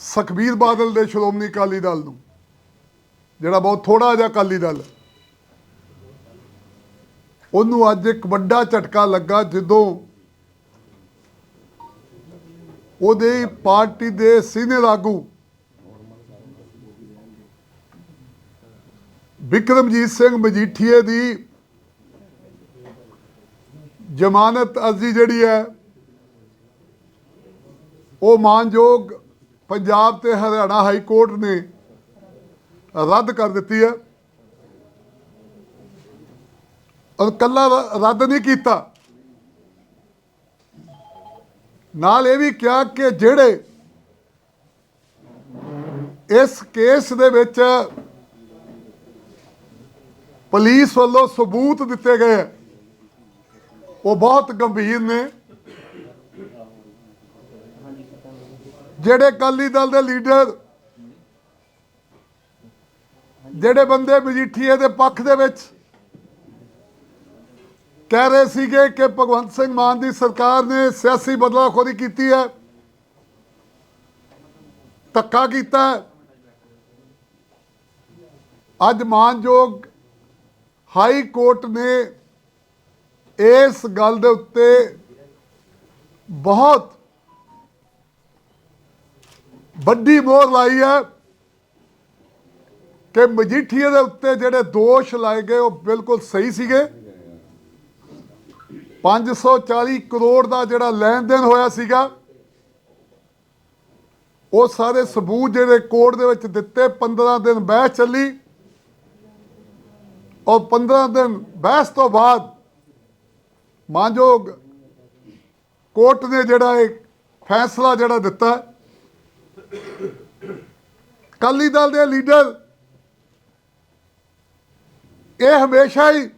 ਸੁਖਬੀਰ ਬਾਦਲ ਦੇ ਸ਼੍ਰੋਮਣੀ ਅਕਾਲੀ ਦਲ ਨੂੰ, ਜਿਹੜਾ ਬਹੁਤ ਥੋੜਾ ਜਿਹਾ ਅਕਾਲੀ ਦਲ ਉਹਨੂੰ ਅੱਜ ਇੱਕ ਵੱਡਾ ਝਟਕਾ ਲੱਗਾ ਜਦੋਂ ਉਹਦੇ ਪਾਰਟੀ ਦੇ ਸੀਨੀਅਰ ਆਗੂ ਵਿਕਰਮਜੀਤ ਸਿੰਘ ਮਜੀਠੀਏ ਦੀ ਜ਼ਮਾਨਤ ਅਰਜ਼ੀ ਜਿਹੜੀ ਹੈ, ਉਹ ਮਾਨਯੋਗ ਪੰਜਾਬ ਤੇ ਹਰਿਆਣਾ ਹਾਈ ਕੋਰਟ ਨੇ ਰੱਦ ਕਰ ਦਿੱਤੀ ਹੈ। ਔਰ ਕੱਲਾ ਰੱਦ ਨਹੀਂ ਕੀਤਾ। ਨਾਲ ਇਹ ਵੀ ਕਿਹਾ ਕਿ ਜਿਹੜੇ ਇਸ ਕੇਸ ਦੇ ਵਿੱਚ ਪੁਲਿਸ ਵੱਲੋਂ ਸਬੂਤ ਦਿੱਤੇ ਗਏ ਉਹ ਬਹੁਤ ਗੰਭੀਰ ਨੇ। ਜਿਹੜੇ ਅਕਾਲੀ ਦਲ ਦੇ ਲੀਡਰ, ਜਿਹੜੇ ਬੰਦੇ ਮਜੀਠੀਏ ਦੇ ਪੱਖ ਦੇ ਵਿੱਚ ਕਹਿ ਰਹੇ ਸੀਗੇ ਕਿ ਭਗਵੰਤ ਸਿੰਘ ਮਾਨ ਦੀ ਸਰਕਾਰ ਨੇ ਸਿਆਸੀ ਬਦਲਾਖੋਰੀ ਕੀਤੀ ਹੈ, ਧੱਕਾ ਕੀਤਾ ਅੱਜ ਮਾਨਯੋਗ ਹਾਈ ਕੋਰਟ ਨੇ ਇਸ ਗੱਲ ਦੇ ਉੱਤੇ ਬਹੁਤ ਵੱਡੀ ਮੋਹਰ ਲਾਈ ਹੈ ਕਿ ਮਜੀਠੀਏ ਦੇ ਉੱਤੇ ਜਿਹੜੇ ਦੋਸ਼ ਲਾਏ ਗਏ, ਉਹ ਬਿਲਕੁਲ ਸਹੀ ਸੀਗੇ। 540 ਕਰੋੜ ਦਾ ਜਿਹੜਾ ਲੈਣ ਦੇਣ ਹੋਇਆ ਸੀਗਾ, ਉਹ ਸਾਰੇ ਸਬੂਤ ਜਿਹੜੇ ਕੋਰਟ ਦੇ ਵਿੱਚ ਦਿੱਤੇ 15 ਦਿਨ ਬਹਿਸ ਚੱਲੀ। ਔਰ 15 ਦਿਨ ਬਹਿਸ ਤੋਂ ਬਾਅਦ ਮਾਨਯੋਗ ਕੋਰਟ ਨੇ ਜਿਹੜਾ ਇਹ ਫੈਸਲਾ ਜਿਹੜਾ ਦਿੱਤਾ ਅਕਾਲੀ ਦਲ ਦੇ ਲੀਡਰ, ਇਹ ਹਮੇਸ਼ਾ ਹੀ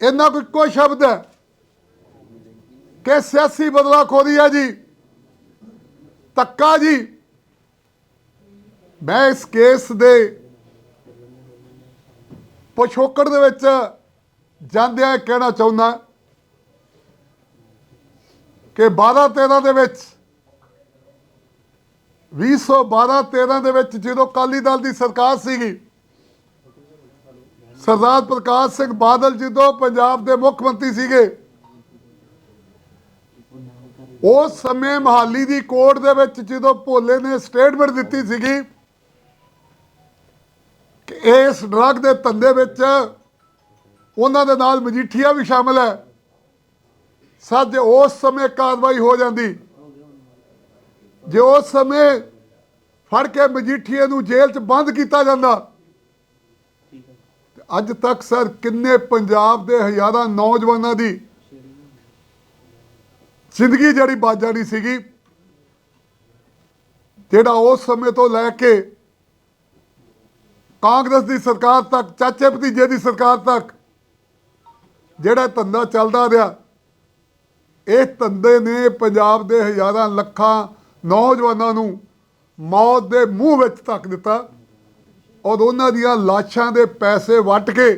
ਇਹਨਾਂ ਕੋਈ ਇੱਕੋ ਸ਼ਬਦ ਹੈ ਕਿ ਸਿਆਸੀ ਬਦਲਾ ਬਦਲਾਖੋਰੀ ਹੈ ਜੀ। ਤੱਕਾ ਜੀ। ਮੈਂ ਇਸ ਕੇਸ ਦੇ ਪਿਛੋਕੜ ਦੇ ਵਿੱਚ ਜਾਂਦਿਆਂ ਇਹ ਕਹਿਣਾ ਚਾਹੁੰਦਾ ਕਿ 12 13 ਦੇ ਵਿੱਚ 2012 13 ਦੇ ਵਿੱਚ ਜਦੋਂ ਅਕਾਲੀ ਦਲ ਦੀ ਸਰਕਾਰ ਸੀਗੀ, ਸਰਦਾਰ ਪ੍ਰਕਾਸ਼ ਸਿੰਘ ਬਾਦਲ ਜਦੋਂ ਪੰਜਾਬ ਦੇ ਮੁੱਖ ਮੰਤਰੀ ਸੀਗੇ, ਉਸ ਸਮੇਂ ਮਹਾਲੀ ਦੀ ਕੋਰਟ ਦੇ ਵਿੱਚ ਜਦੋਂ ਭੋਲੇ ਨੇ ਸਟੇਟਮੈਂਟ ਦਿੱਤੀ ਸੀਗੀ ਕਿ ਇਸ ਡਰੱਗ ਦੇ ਧੰਦੇ ਵਿੱਚ ਉਹਨਾਂ ਦੇ ਨਾਲ ਮਜੀਠੀਆ ਵੀ ਸ਼ਾਮਲ ਹੈ। ਸੱਜ ਉਸ ਸਮੇਂ ਕਾਰਵਾਈ ਹੋ ਜਾਂਦੀ। ਜੇ ਉਸ ਸਮੇਂ ਫੜ ਕੇ ਮਜੀਠੀਏ ਨੂੰ ਜੇਲ੍ਹ 'ਚ ਬੰਦ ਕੀਤਾ ਜਾਂਦਾ ਅੱਜ ਤੱਕ ਸਰ ਕਿੰਨੇ ਪੰਜਾਬ ਦੇ ਹਜ਼ਾਰਾਂ ਨੌਜਵਾਨਾਂ ਦੀ ਜ਼ਿੰਦਗੀ ਜਿਹੜੀ ਬਚ ਜਾਣੀ ਸੀਗੀ, ਜਿਹੜਾ ਉਸ ਸਮੇਂ ਤੋਂ ਲੈ ਕੇ ਕਾਂਗਰਸ ਦੀ ਸਰਕਾਰ ਤੱਕ, ਚਾਚੇ ਭਤੀਜੇ ਦੀ ਸਰਕਾਰ ਤੱਕ ਜਿਹੜਾ ਧੰਦਾ ਚੱਲਦਾ ਰਿਹਾ, ਇਹ ਧੰਦੇ ਨੇ ਪੰਜਾਬ ਦੇ ਹਜ਼ਾਰਾਂ ਲੱਖਾਂ ਨੌਜਵਾਨਾਂ ਨੂੰ ਮੌਤ ਦੇ ਮੂੰਹ ਵਿੱਚ ਧੱਕ ਦਿੱਤਾ ਔਰ ਉਹਨਾਂ ਦੀਆਂ ਲਾਸ਼ਾਂ ਦੇ ਪੈਸੇ ਵੱਟ ਕੇ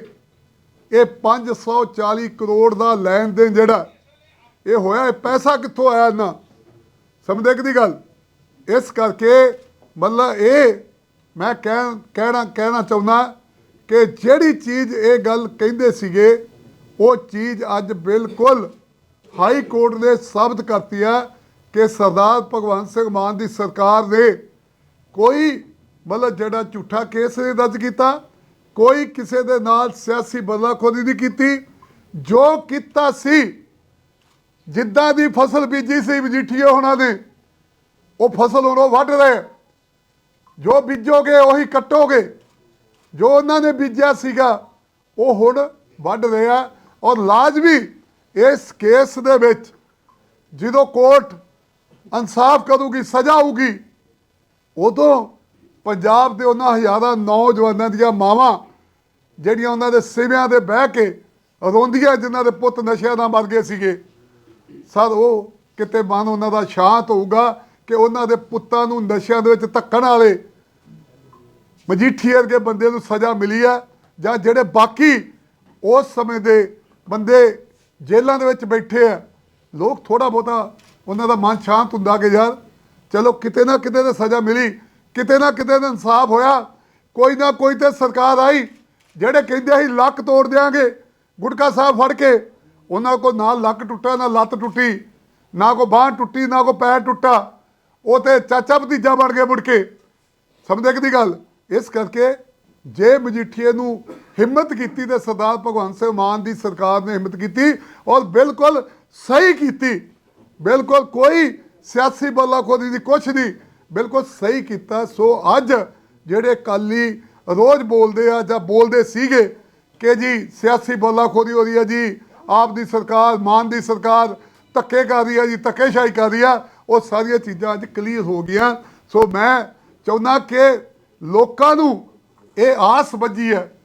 ਇਹ 540 ਕਰੋੜ ਦਾ ਲੈਣ ਦੇਣ ਜਿਹੜਾ, ਇਹ ਹੋਇਆ, ਇਹ ਪੈਸਾ ਕਿੱਥੋਂ ਆਇਆ ਇਹਨਾਂ ਸਮਝਦੇ ਕਿ ਦੀ ਗੱਲ? ਇਸ ਕਰਕੇ ਮਤਲਬ ਇਹ ਮੈਂ ਕਹਿ ਕਹਿਣਾ ਕਹਿਣਾ ਚਾਹੁੰਦਾ ਕਿ ਜਿਹੜੀ ਚੀਜ਼ ਇਹ ਗੱਲ ਕਹਿੰਦੇ ਸੀਗੇ, ਉਹ ਚੀਜ਼ ਅੱਜ ਬਿਲਕੁਲ ਹਾਈ ਕੋਰਟ ਨੇ ਸਾਬਤ ਕਰਤੀ ਹੈ ਕਿ ਸਰਦਾਰ ਭਗਵੰਤ ਸਿੰਘ ਮਾਨ ਦੀ ਸਰਕਾਰ ਨੇ ਕੋਈ ਮਤਲਬ ਜਿਹੜਾ ਝੂਠਾ ਕੇਸ ਨਹੀਂ ਦਰਜ ਕੀਤਾ, ਕੋਈ ਕਿਸੇ ਦੇ ਨਾਲ ਸਿਆਸੀ ਬਦਲਾਖੋਰੀ ਨਹੀਂ ਕੀਤੀ, ਜੋ ਕੀਤਾ ਸੀ, ਜਿੱਦਾਂ ਦੀ ਫਸਲ ਬੀਜੀ ਸੀ ਮਜੀਠੀਏ ਉਹਨਾਂ ਨੇ, ਉਹ ਫਸਲ ਹੁਣ ਉਹ ਵੱਢ ਰਹੇ। ਜੋ ਬੀਜੋਗੇ ਉਹੀ ਕੱਟੋਗੇ। ਜੋ ਉਹਨਾਂ ਨੇ ਬੀਜਿਆ ਸੀਗਾ, ਉਹ ਹੁਣ ਵੱਢ ਰਿਹਾ ਔਰ ਲਾਜ਼ਮੀ ਇਸ ਕੇਸ ਦੇ ਵਿੱਚ ਜਦੋਂ ਕੋਰਟ ਇਨਸਾਫ ਕਰੂਗੀ, ਸਜ਼ਾ ਹੋਊਗੀ ਉਦੋਂ ਪੰਜਾਬ ਦੇ ਉਹਨਾਂ ਹਜ਼ਾਰਾਂ ਨੌਜਵਾਨਾਂ ਦੀਆਂ ਮਾਵਾਂ, ਜਿਹੜੀਆਂ ਉਹਨਾਂ ਦੇ ਸਿਵਿਆਂ ਦੇ ਬਹਿ ਕੇ ਰੋਂਦੀਆਂ, ਜਿਨ੍ਹਾਂ ਦੇ ਪੁੱਤ ਨਸ਼ਿਆਂ ਨਾਲ ਮਰ ਗਏ ਸੀਗੇ। ਸਰ, ਉਹ ਕਿਤੇ ਮਨ ਉਹਨਾਂ ਦਾ ਸ਼ਾਂਤ ਹੋਊਗਾ ਕਿ ਉਹਨਾਂ ਦੇ ਪੁੱਤਾਂ ਨੂੰ ਨਸ਼ਿਆਂ ਦੇ ਵਿੱਚ ਧੱਕਣ ਵਾਲੇ ਮਜੀਠੀ ਵਰਗੇ ਬੰਦੇ ਨੂੰ ਸਜ਼ਾ ਮਿਲੀ ਹੈ ਜਾਂ ਜਿਹੜੇ ਬਾਕੀ ਉਸ ਸਮੇਂ ਦੇ ਬੰਦੇ ਜੇਲ੍ਹਾਂ ਦੇ ਵਿੱਚ ਬੈਠੇ ਆ। ਲੋਕ ਥੋੜਾ ਬਹੁਤਾ ਉਹਨਾਂ ਦਾ ਮਨ ਸ਼ਾਂਤ ਹੁੰਦਾ ਕਿ ਯਾਰ ਚਲੋ ਕਿਤੇ ਨਾ ਕਿਤੇ ਤੇ ਸਜ਼ਾ ਮਿਲੀ, ਕਿਤੇ ਨਾ ਕਿਤੇ ਤੇ ਇਨਸਾਫ ਹੋਇਆ। ਕੋਈ ਨਾ ਕੋਈ ਤੇ ਸਰਕਾਰ ਆਈ, ਜਿਹੜੇ ਕਹਿੰਦੇ ਸੀ ਲੱਕ ਤੋੜ ਦਿਆਂਗੇ, ਗੁਟਕਾ ਸਾਹਿਬ ਫੜ ਕੇ, ਉਹਨਾਂ ਕੋ ਨਾ ਲੱਕ ਟੁੱਟਾ, ਨਾ ਲੱਤ ਟੁੱਟੀ, ਨਾ ਕੋ ਬਾਂਹ ਟੁੱਟੀ, ਨਾ ਕੋ ਪੈਰ ਟੁੱਟਾ। ਉਹ ਤੇ ਚਾਚਾ ਭਤੀਜਾ ਬਣ ਗਏ ਮੁੜ ਕੇ। ਸਮਝਦੇ ਕਿ ਦੀ ਗੱਲ? ਇਸ ਕਰਕੇ ਜੇ ਮਜੀਠੀਏ ਨੂੰ ਹਿੰਮਤ ਕੀਤੀ ਤੇ ਸਰਦਾਰ ਭਗਵੰਤ ਸਿੰਘ ਮਾਨ ਦੀ ਸਰਕਾਰ ਨੇ ਹਿੰਮਤ ਕੀਤੀ ਔਰ ਬਿਲਕੁਲ ਸਹੀ ਕੀਤੀ ਬਿਲਕੁਲ ਕੋਈ ਸਿਆਸੀ ਬਲਾਖੋਰੀ ਦੀ ਕੁਛ ਨਹੀਂ। ਬਿਲਕੁਲ ਸਹੀ ਕੀਤਾ। ਸੋ ਅੱਜ ਜਿਹੜੇ ਕਾਲੀ ਰੋਜ਼ ਬੋਲਦੇ ਆ ਜਾਂ ਬੋਲਦੇ ਸੀਗੇ ਕਿ ਜੀ ਸਿਆਸੀ ਬਲਾਖੋਰੀ ਹੋ ਰਹੀ ਹੈ ਜੀ, ਆਪ ਦੀ ਸਰਕਾਰ, ਮਾਨ ਦੀ ਸਰਕਾਰ ਧੱਕੇ ਕਰ ਰਹੀ ਹੈ ਜੀ, ਧੱਕੇਸ਼ਾਹੀ ਕਰ ਰਹੀ ਆ, ਉਹ ਸਾਰੀਆਂ ਚੀਜ਼ਾਂ ਅੱਜ ਕਲੀਅਰ ਹੋ ਗਈਆਂ। ਸੋ ਮੈਂ ਚਾਹੁੰਦਾ ਕਿ ਲੋਕਾਂ ਨੂੰ ਇਹ ਆਸ ਵੱਜੀ ਹੈ।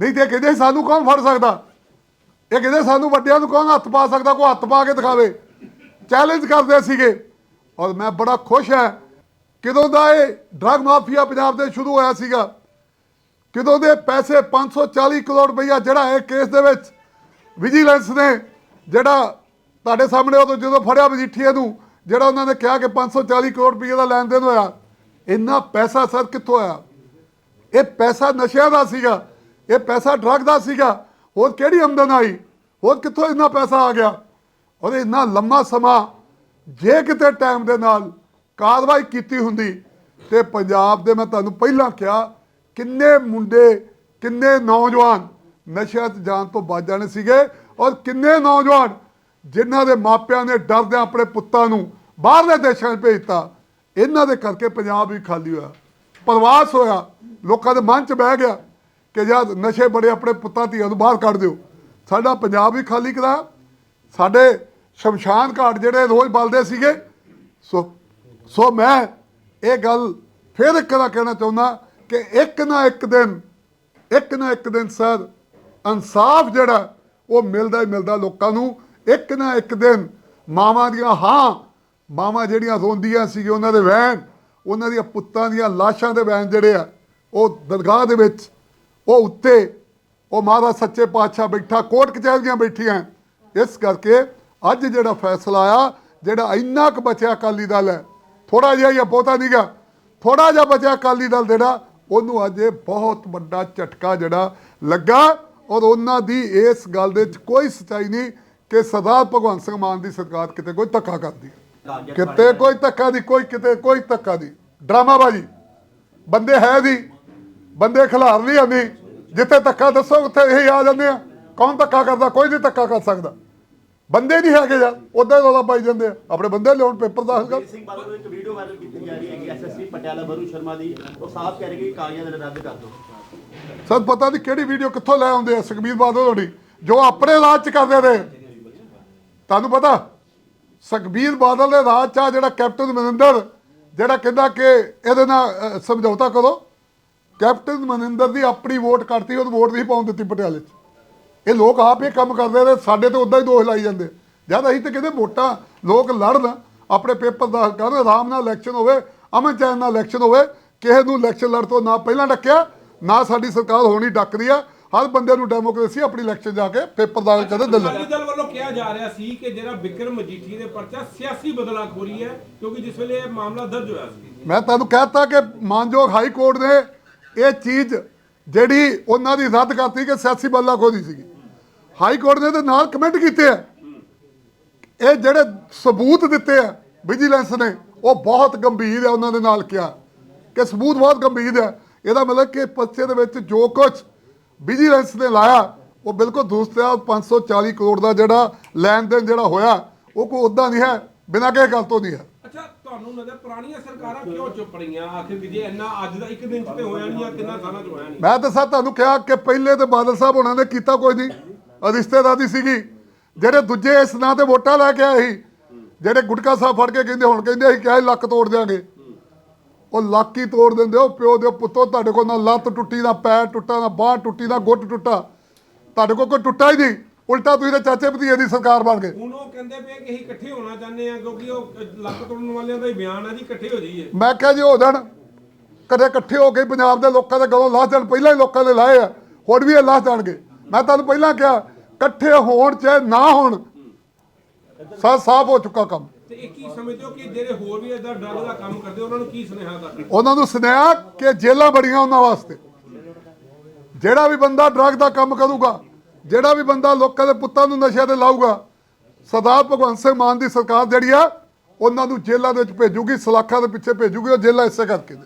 ਨਹੀਂ ਤੇ ਕਹਿੰਦੇ ਸਾਨੂੰ ਕੌਣ ਫੜ ਸਕਦਾ? ਇਹ ਕਹਿੰਦੇ ਸਾਨੂੰ ਵੱਡਿਆਂ ਨੂੰ ਕੌਣ ਹੱਥ ਪਾ ਸਕਦਾ? ਕੋਈ ਹੱਥ ਪਾ ਕੇ ਦਿਖਾਵੇ। ਚੈਲੰਜ ਕਰਦੇ ਸੀਗੇ। ਔਰ ਮੈਂ ਬੜਾ ਖੁਸ਼ ਹਾਂ। ਕਿਦੋਂ ਦਾ ਇਹ ਡਰਗ ਮਾਫੀਆ ਪੰਜਾਬ ਦੇ ਸ਼ੁਰੂ ਹੋਇਆ ਸੀਗਾ। ਕਿਦੋਂ ਦੇ ਪੈਸੇ 540 ਕਰੋੜ ਰੁਪਈਆ ਜਿਹੜਾ ਇਹ ਕੇਸ ਦੇ ਵਿੱਚ ਵਿਜੀਲੈਂਸ ਨੇ, ਜਿਹੜਾ ਤੁਹਾਡੇ ਸਾਹਮਣੇ ਉਹ ਜਦੋਂ ਫੜਿਆ ਮਜੀਠੀਏ ਨੂੰ, ਜਿਹੜਾ ਉਹਨਾਂ ਨੇ ਕਿਹਾ ਕਿ 540 ਕਰੋੜ ਰੁਪਈਏ ਦਾ ਲੈਣ ਦੇਣ ਹੋਇਆ, ਇੰਨਾ ਪੈਸਾ ਸਰ ਕਿੱਥੋਂ ਆਇਆ? ਇਹ ਪੈਸਾ ਨਸ਼ਿਆਂ ਦਾ ਸੀਗਾ। ਇਹ ਪੈਸਾ ਡਰਗ ਦਾ ਸੀਗਾ। ਹੋਰ ਕਿਹੜੀ ਆਮਦਨ ਆਈ? ਹੋਰ ਕਿੱਥੋਂ ਇੰਨਾ ਪੈਸਾ ਆ ਗਿਆ? ਔਰ ਇੰਨਾ ਲੰਮਾ ਸਮਾਂ ਜੇ ਕਿਤੇ ਟਾਈਮ ਦੇ ਨਾਲ ਕਾਰਵਾਈ ਕੀਤੀ ਹੁੰਦੀ, ਤੇ ਪੰਜਾਬ ਦੇ ਮੈਂ ਤੁਹਾਨੂੰ ਪਹਿਲਾਂ ਕਿਹਾ, ਕਿੰਨੇ ਮੁੰਡੇ, ਕਿੰਨੇ ਨੌਜਵਾਨ ਨਸ਼ਿਆਂ 'ਚ ਜਾਣ ਤੋਂ ਬਚ ਜਾਣੇ ਸੀਗੇ ਔਰ ਕਿੰਨੇ ਨੌਜਵਾਨ ਜਿਨ੍ਹਾਂ ਦੇ ਮਾਪਿਆਂ ਨੇ ਡਰਦਿਆਂ ਆਪਣੇ ਪੁੱਤਾਂ ਨੂੰ ਬਾਹਰਲੇ ਦੇਸ਼ਾਂ 'ਚ ਭੇਜਤਾ ਇਹਨਾਂ ਦੇ ਕਰਕੇ ਪੰਜਾਬ ਵੀ ਖਾਲੀ ਹੋਇਆ। ਪ੍ਰਵਾਸ ਹੋਇਆ, ਲੋਕਾਂ ਦੇ ਮਨ 'ਚ ਬਹਿ ਗਿਆ ਕਿ ਜਦ ਨਸ਼ੇ ਬੜੇ ਆਪਣੇ ਪੁੱਤਾਂ, ਧੀਆਂ ਨੂੰ ਬਾਹਰ ਕੱਢ ਦਿਓ। ਸਾਡਾ ਪੰਜਾਬ ਵੀ ਖਾਲੀ ਕਰਾ ਸਾਡੇ ਸ਼ਮਸ਼ਾਨ ਘਾਟ ਜਿਹੜੇ ਰੋਜ਼ ਬਲਦੇ ਸੀਗੇ। ਸੋ ਸੋ ਮੈਂ ਇਹ ਗੱਲ ਫਿਰ ਇੱਕ ਵਾਰ ਕਹਿਣਾ ਚਾਹੁੰਦਾ ਕਿ ਇੱਕ ਨਾ ਇੱਕ ਦਿਨ, ਇੱਕ ਨਾ ਇੱਕ ਦਿਨ ਸਰ, ਇਨਸਾਫ ਜਿਹੜਾ, ਉਹ ਮਿਲਦਾ ਹੀ ਮਿਲਦਾ ਲੋਕਾਂ ਨੂੰ। ਇੱਕ ਨਾ ਇੱਕ ਦਿਨ ਮਾਵਾਂ ਦੀਆਂ ਹਾਂ, ਮਾਵਾਂ ਜਿਹੜੀਆਂ ਰੋਂਦੀਆਂ ਸੀ ਉਹਨਾਂ ਦੇ ਵਹਿਣ, ਉਹਨਾਂ ਦੀਆਂ ਪੁੱਤਾਂ ਦੀਆਂ ਲਾਸ਼ਾਂ ਦੇ ਵਹਿਣ ਜਿਹੜੇ ਆ, ਉਹ ਦਰਗਾਹ ਦੇ ਵਿੱਚ, ਉਹ ਉੱਤੇ, ਉਹ ਮਹਾਰਾਜ ਸੱਚੇ ਪਾਤਸ਼ਾਹ ਬੈਠਾ, ਕੋਟ ਕਚਹਿਰੀਆਂ ਬੈਠੀਆਂ। ਇਸ ਕਰਕੇ ਅੱਜ ਜਿਹੜਾ ਫੈਸਲਾ ਆ ਜਿਹੜਾ ਇੰਨਾ ਕੁ ਬਚਿਆ ਅਕਾਲੀ ਦਲ ਹੈ ਥੋੜਾ ਜਿਹਾ ਜਾਂ ਬਹੁਤਾ ਨਹੀਂਗਾ ਥੋੜਾ ਜਿਹਾ ਬਚਿਆ ਅਕਾਲੀ ਦਲ ਜਿਹੜਾ, ਉਹਨੂੰ ਅੱਜ ਇਹ ਬਹੁਤ ਵੱਡਾ ਝਟਕਾ ਜਿਹੜਾ ਲੱਗਾ ਔਰ ਉਹਨਾਂ ਦੀ ਇਸ ਗੱਲ ਦੇ ਵਿੱਚ ਕੋਈ ਸਚਾਈ ਨਹੀਂ ਕਿ ਸਰਦਾਰ ਭਗਵੰਤ ਸਿੰਘ ਮਾਨ ਦੀ ਸਰਕਾਰ ਕਿਤੇ ਕੋਈ ਧੱਕਾ ਕਰਦੀ ਕਿਤੇ ਕੋਈ ਧੱਕਾ ਨਹੀਂ, ਕੋਈ ਕਿਤੇ ਕੋਈ ਧੱਕਾ ਨਹੀਂ। ਡਰਾਮਾਬਾਜੀ। ਬੰਦੇ ਹੈ ਦੀ ਬੰਦੇ ਖਿਲਾਰ ਨਹੀਂ ਆਉਂਦੀ। ਜਿੱਥੇ ਧੱਕਾ ਦੱਸੋ, ਉੱਥੇ ਇਹ ਆ ਜਾਂਦੇ ਆ। ਕੌਣ ਧੱਕਾ ਕਰਦਾ? ਕੋਈ ਨਹੀਂ ਧੱਕਾ ਕਰ ਸਕਦਾ। ਬੰਦੇ ਨਹੀਂ ਹੈਗੇ ਯਾਰ ਉਦਾਂ ਰੌਲਾ ਪਾਈ ਜਾਂਦੇ ਆ। ਆਪਣੇ ਬੰਦੇ ਲਿਆਉਣ ਪੇਪਰ ਦਾਖਲ ਕਰ। ਸਿੰਘ ਬਾਦਲ ਨੂੰ ਇੱਕ ਵੀਡੀਓ ਵਾਇਰਲ ਕੀਤੀ ਜਾ ਰਹੀ ਹੈ ਕਿ ਐਸਐਸਪੀ ਪਟਿਆਲਾ ਵਰੂ ਸ਼ਰਮਾ ਦੀ। ਉਹ ਸਾਫ਼ ਕਹਿ ਰਹੇ ਕਿ ਕਾਗਜ਼ਾਂ ਦੇ ਰੱਦ ਕਰ ਦਿਓ। ਸਰ ਪਤਾ ਨਹੀਂ ਕਿਹੜੀ ਵੀਡੀਓ ਕਿੱਥੋਂ ਲੈ ਆਉਂਦੇ ਆ ਸੁਖਬੀਰ ਬਾਦਲ ਹੋਣੀ ਜੋ ਆਪਣੇ ਰਾਜ ਚ ਕਰਦੇ ਨੇ। ਤੁਹਾਨੂੰ ਪਤਾ ਸੁਖਬੀਰ ਬਾਦਲ ਦੇ ਰਾਜ ਚ ਜਿਹੜਾ ਕੈਪਟਨ ਮਨਿੰਦਰ ਜਿਹੜਾ ਕਹਿੰਦਾ ਕਿ ਇਹਦੇ ਨਾਲ ਸਮਝੌਤਾ ਕਰੋ। ਕੈਪਟਨ ਮਨਿੰਦਰ ਦੀ ਆਪਣੀ ਵੋਟ ਕੱਟਤੀ ਉਹ ਵੋਟ ਨਹੀਂ ਪਾਉਣ ਦਿੱਤੀ ਪਟਿਆਲੇ 'ਚ। ਇਹ ਲੋਕ ਆਪ ਇਹ ਕੰਮ ਕਰਦੇ ਨੇ ਸਾਡੇ ਤੇ ਉਦਾਂ ਹੀ ਦੋਸ਼ ਲਾਈ ਜਾਂਦੇ। ਜਦ ਅਸੀਂ ਤੇ ਕਹਿੰਦੇ ਵੋਟਾਂ ਲੋਕ ਲੜਨ ਆਪਣੇ ਪੇਪਰ ਦਾ ਕਰਨ ਆਰਾਮ ਨਾਲ ਇਲੈਕਸ਼ਨ ਹੋਵੇ ਅਮਨ ਚੈਨ ਨਾਲ ਇਲੈਕਸ਼ਨ ਹੋਵੇ ਕਿਸੇ ਨੂੰ ਇਲੈਕਸ਼ਨ ਲੜ ਤੋਂ ਨਾ ਪਹਿਲਾਂ ਡੱਕਿਆ ਨਾ ਸਾਡੀ ਸਰਕਾਰ ਹੋਣੀ ਡੱਕਦੀ ਆ। ਹਰ ਬੰਦੇ ਨੂੰ ਡੈਮੋਕ੍ਰੇਸੀ ਆਪਣੀ ਇਲੈਕਸ਼ਨ ਜਾ ਕੇ ਪੇਪਰ ਦਾ ਕਦੇ ਅਕਾਲੀ ਦਲ ਵੱਲੋਂ ਕਿਹਾ ਜਾ ਰਿਹਾ ਸੀ ਕਿ ਜਿਹੜਾ ਵਿਕਰਮ ਮਜੀਠੀ ਦੇ ਪਰਚਾ ਸਿਆਸੀ ਬਦਲਾਖੋਰੀ ਹੈ ਕਿਉਂਕਿ ਜਿਸ ਵੇਲੇ ਇਹ ਮਾਮਲਾ ਦਰਜ ਹੋਇਆ ਸੀ। ਮੈਂ ਤੁਹਾਨੂੰ ਕਹਿਤਾ ਕਿ ਮਾਨਯੋਗ ਹਾਈ ਕੋਰਟ ਨੇ ਇਹ ਚੀਜ਼ ਜਿਹੜੀ ਉਹਨਾਂ ਦੀ ਰੱਦ ਕਰਤੀ ਕਿ ਸਿਆਸੀ ਬਦਲਾਖੋਰੀ ਸੀਗੀ। ਹਾਈ ਕੋਰਟ ਨੇ ਤੇ ਨਾਲ ਕਮੈਂਟ ਕੀਤੇ ਆ। ਇਹ ਜਿਹੜੇ ਸਬੂਤ ਦਿੱਤੇ ਆ ਵਿਜੀਲੈਂਸ ਨੇ ਉਹ ਬਹੁਤ ਗੰਭੀਰ ਹੈ ਉਹਨਾਂ ਦੇ ਨਾਲ ਕਿਹਾ। ਕਿ ਸਬੂਤ ਬਹੁਤ ਗੰਭੀਰ ਹੈ ਇਹਦਾ ਮਤਲਬ ਕਿ ਪਰਚੇ ਦੇ ਵਿੱਚ ਜੋ ਕੁਝ ਵਿਜੀਲੈਂਸ ਨੇ ਲਾਇਆ ਉਹ ਬਿਲਕੁਲ ਉਹ 540 ਕਰੋੜ ਦਾ ਜਿਹੜਾ ਲੈਣ ਦੇਣ ਜਿਹੜਾ ਹੋਇਆ ਉਹ ਕੋਈ ਉਦਾਂ ਨਹੀਂ ਹੈ ਬਿਨਾਂ ਕਿਸੇ ਗੱਲ ਤੋਂ ਨਹੀਂ ਹੈ। ਅੱਛਾ ਤੁਹਾਨੂੰ ਨਜ਼ਰ ਪੁਰਾਣੀਆਂ ਸਰਕਾਰਾਂ ਕਿਉਂ ਚੁੱਪ ਰਹੀਆਂ? ਆਖਿਰ ਕਿ ਜੇ ਇੰਨਾ ਅੱਜ ਦਾ ਇੱਕ ਦਿਨ ਚ ਤੇ ਹੋਇਆ ਨਹੀਂ ਜਾਂ ਕਿੰਨਾ ਸਾਲਾਂ ਚ ਹੋਇਆ ਨਹੀਂ? ਮੈਂ ਤਾਂ ਸਰ ਤੁਹਾਨੂੰ ਕਿਹਾ ਕਿ ਪਹਿਲੇ ਤੇ ਬਾਦਲ ਸਾਹਿਬ ਉਹਨਾਂ ਨੇ ਕੀਤਾ ਕੋਈ ਨਹੀਂ। ਰਿਸ਼ਤੇਦਾਰੀ ਸੀਗੀ। ਜਿਹੜੇ ਦੂਜੇ ਇਸ ਨਾਂ ਤੇ ਵੋਟਾਂ ਲੈ ਕੇ ਆਏ ਸੀ ਜਿਹੜੇ ਗੁਟਕਾ ਸਾਹਿਬ ਫੜ ਕੇ ਕਹਿੰਦੇ ਹੁਣ ਕਹਿੰਦੇ ਅਸੀਂ ਕਿਹਾ ਲੱਕ ਤੋੜ ਦਿਆਂਗੇ। ਉਹ ਲੱਕ ਹੀ ਤੋੜ ਦਿੰਦੇ ਉਹ ਪਿਓ ਦੇ ਪੁੱਤੋ ਤੁਹਾਡੇ ਕੋਲ ਨਾ ਲੱਤ ਟੁੱਟੀ ਨਾ ਪੈਰ ਟੁੱਟਾ ਨਾ ਬਾਹ ਟੁੱਟੀ ਨਾ ਗੁੱਟ ਟੁੱਟਾ। ਤੁਹਾਡੇ ਕੋਲ ਕੋਈ ਟੁੱਟਾ ਹੀ ਨਹੀਂ। ਉਲਟਾ ਤੁਸੀਂ ਤਾਂ ਚਾਚੇ ਭਤੀਜੇ ਦੀ ਸਰਕਾਰ ਬਣ ਗਏ। ਹੁਣ ਉਹ ਕਹਿੰਦੇ ਪਏ ਕਿ ਅਸੀਂ ਇਕੱਠੇ ਹੋਣਾ ਚਾਹੁੰਦੇ ਆ ਕਿਉਂਕਿ ਉਹ ਲੱਕ ਤੋੜਨ ਵਾਲਿਆਂ ਦਾ ਹੀ ਬਿਆਨ ਹੈ ਜੀ ਇਕੱਠੇ ਹੋ ਜਾਈਏ। ਮੈਂ ਕਿਹਾ ਜੀ ਹੋ ਜਾਣ। ਕਦੇ ਇਕੱਠੇ ਹੋ ਕੇ ਪੰਜਾਬ ਦੇ ਲੋਕਾਂ ਦੇ ਗਲੋਂ ਲਾਹ ਜਾਣ ਪਹਿਲਾਂ ਹੀ ਲੋਕਾਂ ਨੇ ਲਾਏ ਆ ਹੁਣ ਵੀ ਇਹ ਲਾਹ ਜਾਣਗੇ। ਮੈਂ ਤੁਹਾਨੂੰ ਪਹਿਲਾਂ ਕਿਹਾ ਇਕੱਠੇ ਹੋਣ ਚਾਹੇ ਨਾ ਹੋਣ ਸਾ ਸਾਫ਼ ਹੋ ਚੁੱਕਾ ਕੰਮ। ਤੇ ਇਹ ਕੀ ਸਮਝਦੇ ਹੋ ਕਿ ਜਿਹੜੇ ਹੋਰ ਵੀ ਇਦਾਂ ਡਰਗ ਦਾ ਕੰਮ ਕਰਦੇ ਉਹਨਾਂ ਨੂੰ ਕੀ ਸੁਨੇਹਾ ਕਰਦੇ ਉਹਨਾਂ ਨੂੰ ਸੁਨੇਹਾ ਕਿ ਜੇਲਾਂ ਬੜੀਆਂ ਉਹਨਾਂ ਵਾਸਤੇ। ਜਿਹੜਾ ਵੀ ਬੰਦਾ ਡਰੱਗ ਦਾ ਕੰਮ ਕਰੂਗਾ ਜਿਹੜਾ ਵੀ ਬੰਦਾ ਲੋਕਾਂ ਦੇ ਪੁੱਤਾਂ ਨੂੰ ਨਸ਼ੇ ਤੇ ਲਾਊਗਾ ਸਰਦਾਰ ਭਗਵੰਤ ਸਿੰਘ ਮਾਨ ਦੀ ਸਰਕਾਰ ਜਿਹੜੀ ਆ ਉਹਨਾਂ ਨੂੰ ਜੇਲ੍ਹਾਂ ਦੇ ਵਿੱਚ ਭੇਜੂਗੀ ਸਲਾਖਾਂ ਦੇ ਪਿੱਛੇ ਭੇਜੂਗੀ ਉਹ ਜੇਲ੍ਹਾਂ ਇਸੇ ਕਰਕੇ ਨੇ